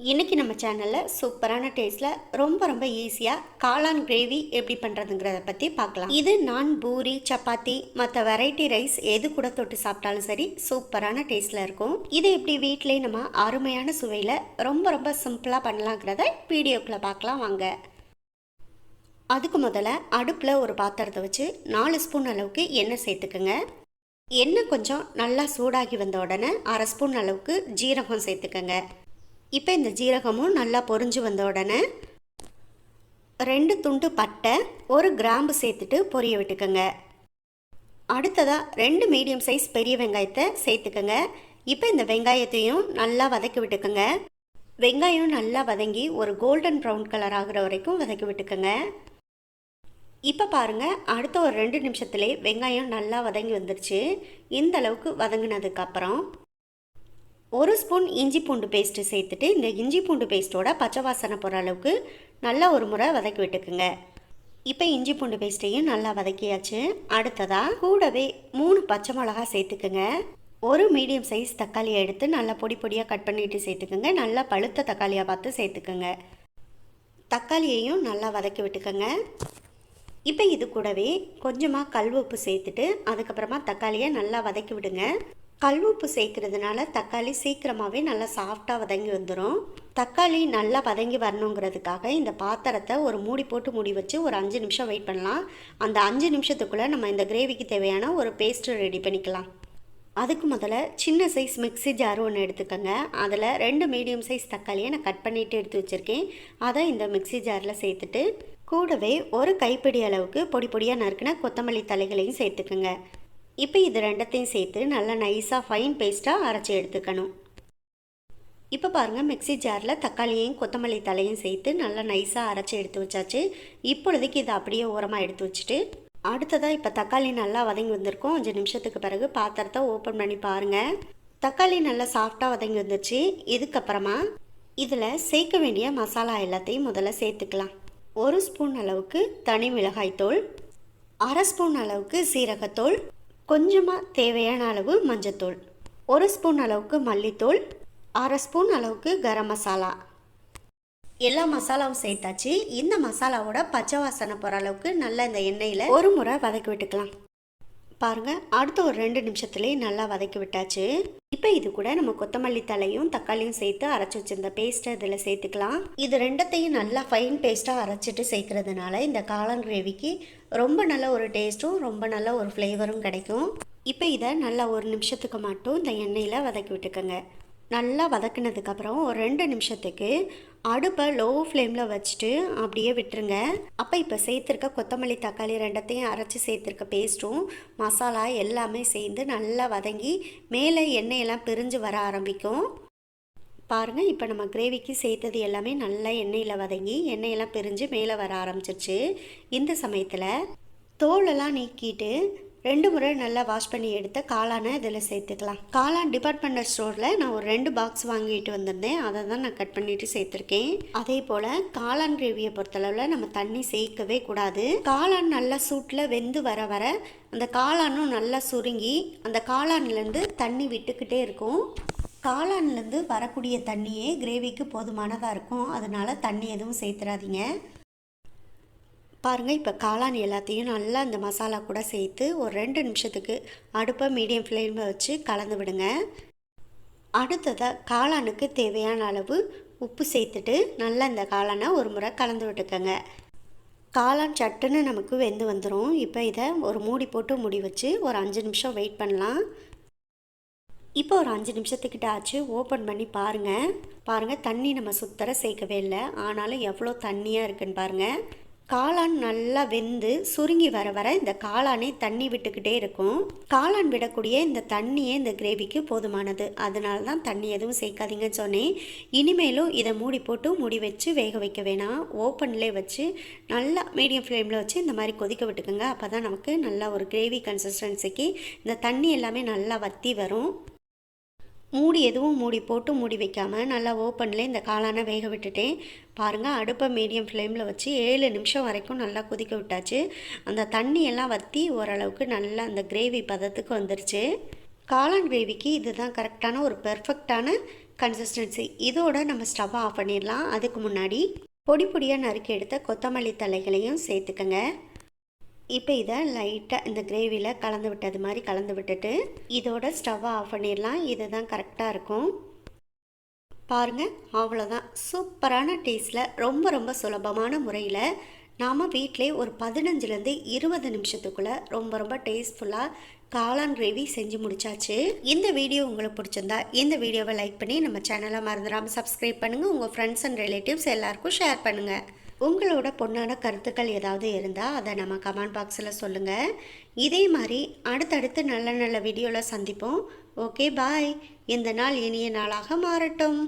இன்றைக்கி நம்ம சேனலில் சூப்பரான டேஸ்ட்டில் ரொம்ப ரொம்ப ஈஸியாக காளான் கிரேவி எப்படி பண்ணுறதுங்கிறத பற்றி பார்க்கலாம். இது நான் பூரி சப்பாத்தி மற்ற வெரைட்டி ரைஸ் எது கூட தொட்டு சாப்பிட்டாலும் சரி சூப்பரான டேஸ்ட்டில் இருக்கும். இது எப்படி வீட்டிலேயே நம்ம அருமையான சுவையில் ரொம்ப ரொம்ப சிம்பிளாக பண்ணலாங்கிறத வீடியோக்குள்ளே பார்க்கலாம் வாங்க. அதுக்கு முதல்ல அடுப்பில் ஒரு பாத்திரத்தை வச்சு நாலு ஸ்பூன் அளவுக்கு எண்ணெய் சேர்த்துக்குங்க. எண்ணெய் கொஞ்சம் நல்லா சூடாகி வந்த உடனே அரை ஸ்பூன் அளவுக்கு ஜீரகம் சேர்த்துக்கங்க. இப்போ இந்த ஜீரகமும் நல்லா பொரிஞ்சு வந்த உடனே ரெண்டு துண்டு பட்டை ஒரு கிராம்பு சேர்த்துட்டு பொரிய விட்டுக்கோங்க. அடுத்ததாக ரெண்டு மீடியம் சைஸ் பெரிய வெங்காயத்தை சேர்த்துக்கோங்க. இப்போ இந்த வெங்காயத்தையும் நல்லா வதக்கி விட்டுக்கோங்க. வெங்காயம் நல்லா வதங்கி ஒரு கோல்டன் ப்ரௌன் கலர் ஆகிற வரைக்கும் வதக்கி விட்டுக்கோங்க. இப்போ பாருங்கள் அடுத்த ஒரு ரெண்டு நிமிஷத்துலேயே வெங்காயம் நல்லா வதங்கி வந்துருச்சு. இந்த அளவுக்கு வதங்கினதுக்கப்புறம் ஒரு ஸ்பூன் இஞ்சி பூண்டு பேஸ்ட்டு சேர்த்துட்டு இந்த இஞ்சி பூண்டு பேஸ்ட்டோட பச்சை வாசனை போகிற அளவுக்கு நல்லா ஒரு முறை வதக்கி விட்டுக்குங்க. இப்போ இஞ்சி பூண்டு பேஸ்ட்டையும் நல்லா வதக்கியாச்சு. அடுத்ததாக கூடவே மூணு பச்சை மிளகா சேர்த்துக்குங்க. ஒரு மீடியம் சைஸ் தக்காளியை எடுத்து நல்லா பொடி பொடியாக கட் பண்ணிட்டு சேர்த்துக்குங்க. நல்லா பழுத்த தக்காளியாக பார்த்து சேர்த்துக்குங்க. தக்காளியையும் நல்லா வதக்கி விட்டுக்கோங்க. இப்போ இது கூடவே கொஞ்சமாக கல் உப்பு சேர்த்துட்டு அதுக்கப்புறமா தக்காளியை நல்லா வதக்கி விடுங்க. கல் உப்பு சேர்க்கறதுனால தக்காளி சீக்கிரமாகவே நல்லா சாஃப்டாக வதங்கி வந்துடும் தக்காளி நல்லா வதங்கி வரணுங்கிறதுக்காக இந்த பாத்திரத்தை ஒரு மூடி போட்டு மூடி வச்சு ஒரு அஞ்சு நிமிஷம் வெயிட் பண்ணலாம். அந்த அஞ்சு நிமிஷத்துக்குள்ளே நம்ம இந்த கிரேவிக்கு தேவையான ஒரு பேஸ்ட்டு ரெடி பண்ணிக்கலாம். அதுக்கு முதல்ல சின்ன சைஸ் மிக்ஸி ஜார் ஒன்று எடுத்துக்கோங்க. அதில் ரெண்டு மீடியம் சைஸ் தக்காளியை நான் கட் பண்ணிவிட்டு எடுத்து வச்சுருக்கேன். அதை இந்த மிக்ஸி ஜாரில் சேர்த்துட்டு கூடவே ஒரு கைப்பிடி அளவுக்கு பொடி பொடியாக நறுக்கின கொத்தமல்லி தலைகளையும் சேர்த்துக்குங்க. இப்போ இது ரெண்டத்தையும் சேர்த்து நல்லா நைஸாக ஃபைன் பேஸ்ட்டாக அரைச்சி எடுத்துக்கணும். இப்போ பாருங்கள் மிக்ஸி ஜாரில் தக்காளியையும் கொத்தமல்லி தலையும் சேர்த்து நல்லா நைஸாக அரைச்சி எடுத்து வச்சாச்சு. இப்பொழுதுக்கு இதை அப்படியே ஓரமாக எடுத்து வச்சுட்டு அடுத்ததாக இப்போ தக்காளி நல்லா வதங்கி வந்திருக்கும். அஞ்சு நிமிஷத்துக்கு பிறகு பாத்திரத்தை ஓப்பன் பண்ணி பாருங்கள் தக்காளி நல்லா சாஃப்டாக வதங்கி வந்துருச்சு. இதுக்கப்புறமா இதில் சேர்க்க வேண்டிய மசாலா எல்லாத்தையும் முதல்ல சேர்த்துக்கலாம். ஒரு ஸ்பூன் அளவுக்கு தனி மிளகாய்த்தூள் அரை ஸ்பூன் அளவுக்கு சீரகத்தூள் கொஞ்சமாக தேவையான அளவு மஞ்சத்தூள். ஒரு ஸ்பூன் அளவுக்கு மல்லித்தூள் அரை ஸ்பூன் அளவுக்கு கரம் மசாலா. எல்லா மசாலாவும் சேர்த்தாச்சு. இந்த மசாலாவோட பச்சை வாசனை போகிற அளவுக்கு நல்லா இந்த எண்ணெயில் ஒரு முறை வதக்கி விட்டுக்கலாம். பாருங்கள் அடுத்த ஒரு ரெண்டு நிமிஷத்துலேயே நல்லா வதக்கி விட்டாச்சு. இப்போ இது கூட நம்ம கொத்தமல்லி தலையும் தக்காளியும் சேர்த்து அரைச்சி வச்சிருந்த பேஸ்ட்டை இதில் சேர்த்துக்கலாம். இது ரெண்டத்தையும் நல்லா ஃபைன் பேஸ்ட்டாக அரைச்சிட்டு சேர்க்கறதுனால இந்த காளான் கிரேவிக்கு ரொம்ப நல்ல ஒரு டேஸ்ட்டும் ரொம்ப நல்ல ஒரு ஃப்ளேவரும் கிடைக்கும். இப்போ இதை நல்லா ஒரு நிமிஷத்துக்கு மட்டும் இந்த எண்ணெயில் வதக்கி விட்டுக்கோங்க. நல்லா வதக்குனதுக்கப்புறம் ஒரு ரெண்டு நிமிஷத்துக்கு அடுப்பை லோ ஃப்ளேமில் வச்சுட்டு அப்படியே விட்டுருங்க. அப்போ இப்போ சேர்த்துருக்க கொத்தமல்லி தக்காளி ரெண்டத்தையும் அரைச்சி சேர்த்துருக்க பேஸ்ட்டும் மசாலா எல்லாமே சேர்ந்து நல்லா வதங்கி மேலே எண்ணெயெல்லாம் பிரிஞ்சு வர ஆரம்பிக்கும். பாருங்கள் இப்போ நம்ம கிரேவிக்கு சேர்த்தது எல்லாமே நல்லா எண்ணெயில் வதங்கி எண்ணெயெல்லாம் பிரிஞ்சு மேலே வர ஆரம்பிச்சிருச்சு. இந்த சமயத்தில் தோலெல்லாம் நீக்கிட்டு ரெண்டு முறை நல்லா வாஷ் பண்ணி எடுத்த காளானை இதில் சேர்த்துக்கலாம். காளான் டிபார்ட்மெண்டல் ஸ்டோரில் நான் ஒரு ரெண்டு பாக்ஸ் வாங்கிட்டு வந்திருந்தேன். அதை தான் நான் கட் பண்ணிட்டு சேர்த்துருக்கேன். அதே போல் காளான் கிரேவியை பொறுத்தளவில் நம்ம தண்ணி சேர்க்கவே கூடாது. காளான் நல்லா சூட்டில் வெந்து வர வர அந்த காளானும் நல்லா சுருங்கி அந்த காளான்லேருந்து தண்ணி விட்டுக்கிட்டே இருக்கும். காளான்லேருந்து வரக்கூடிய தண்ணியே கிரேவிக்கு போதுமானதாக இருக்கும். அதனால் தண்ணி எதுவும் சேர்த்துறாதீங்க பாருங்கள் இப்போ காளான் எல்லாத்தையும் நல்லா இந்த மசாலா கூட சேர்த்து ஒரு ரெண்டு நிமிஷத்துக்கு அடுப்பை மீடியம் ஃப்ளேமில் வச்சு கலந்து விடுங்க. அடுத்ததாக காளானுக்கு தேவையான அளவு உப்பு சேர்த்துட்டு நல்லா இந்த காளானை ஒரு முறை கலந்து விட்டுக்கோங்க. காளான் சட்டுன்னு நமக்கு வெந்து வந்துடும் இப்போ இதை ஒரு மூடி போட்டு மூடி வச்சு ஒரு அஞ்சு நிமிஷம் வெயிட் பண்ணலாம். இப்போ ஒரு அஞ்சு நிமிஷத்துக்கிட்ட ஆச்சு. ஓப்பன் பண்ணி பாருங்கள் பாருங்கள் தண்ணி நம்ம சுத்தர சேர்க்கவே இல்லை. ஆனாலும் எவ்வளோ தண்ணியாக இருக்குன்னு பாருங்கள் காளான் நல்லா வெந்து சுருங்கி வர வர இந்த காளானே தண்ணி விட்டுக்கிட்டே இருக்கும். காளான் விடக்கூடிய இந்த தண்ணியே இந்த கிரேவிக்கு போதுமானது. அதனால தான் தண்ணி எதுவும் சேர்க்காதீங்கன்னு சொன்னேன். இனிமேலும் இதை மூடி போட்டு மூடி வச்சு வேக வைக்க வேணாம். ஓப்பன்லேயே வச்சு நல்லா மீடியம் ஃப்ளேமில் வச்சு இந்த மாதிரி கொதிக்க விட்டுக்கோங்க. அப்போ தான் நமக்கு நல்லா ஒரு கிரேவி கன்சிஸ்டன்சிக்கு இந்த தண்ணி எல்லாமே நல்லா வற்றி வரும். மூடி எதுவும் மூடி போட்டு மூடி வைக்காமல் நல்லா ஓப்பனில் இந்த காளானை வேக விட்டுட்டேன். பாருங்கள் அடுப்பை மீடியம் ஃப்ளேமில் வச்சு ஏழு நிமிஷம் வரைக்கும் நல்லா கொதிக்க விட்டாச்சு. அந்த தண்ணியெல்லாம் வற்றி ஓரளவுக்கு நல்லா அந்த கிரேவி பதத்துக்கு வந்துருச்சு. காளான் கிரேவிக்கு இதுதான் கரெக்டான ஒரு பெர்ஃபெக்டான கன்சிஸ்டன்சி. இதோட நம்ம ஸ்டவ்வை ஆஃப் பண்ணிடலாம். அதுக்கு முன்னாடி பொடி பொடியாக நறுக்கி எடுத்த கொத்தமல்லி தலைகளையும் சேர்த்துக்கங்க. இப்போ இதை லைட்டாக இந்த கிரேவியில் கலந்து விட்டது மாதிரி கலந்து விட்டுட்டு இதோட ஸ்டவ்வை ஆஃப் பண்ணிடலாம். இதுதான் கரெக்டாக இருக்கும். பாருங்கள் அவ்வளோதான் சூப்பரான டேஸ்ட்டில் ரொம்ப ரொம்ப சுலபமான முறையில் நாம் வீட்டிலே ஒரு பதினஞ்சுலேருந்து இருபது நிமிஷத்துக்குள்ளே ரொம்ப ரொம்ப டேஸ்ட்ஃபுல்லாக காளான் கிரேவி செஞ்சு முடிச்சாச்சு. இந்த வீடியோ உங்களுக்கு பிடிச்சிருந்தா இந்த வீடியோவை லைக் பண்ணி நம்ம சேனலை மறந்துடாமல் சப்ஸ்கிரைப் பண்ணுங்கள் உங்கள் ஃப்ரெண்ட்ஸ் அண்ட் ரிலேட்டிவ்ஸ் எல்லாருக்கும் ஷேர் பண்ணுங்கள் உங்களோட பொண்ணான கருத்துக்கள் ஏதாவது இருந்தால் அதை நம்ம கமெண்ட் பாக்ஸில் சொல்லுங்கள் இதே மாதிரி அடுத்தடுத்து நல்ல நல்ல வீடியோவில் சந்திப்போம். ஓகே பாய் இந்த நாள் இனிய நாளாக மாறட்டும்.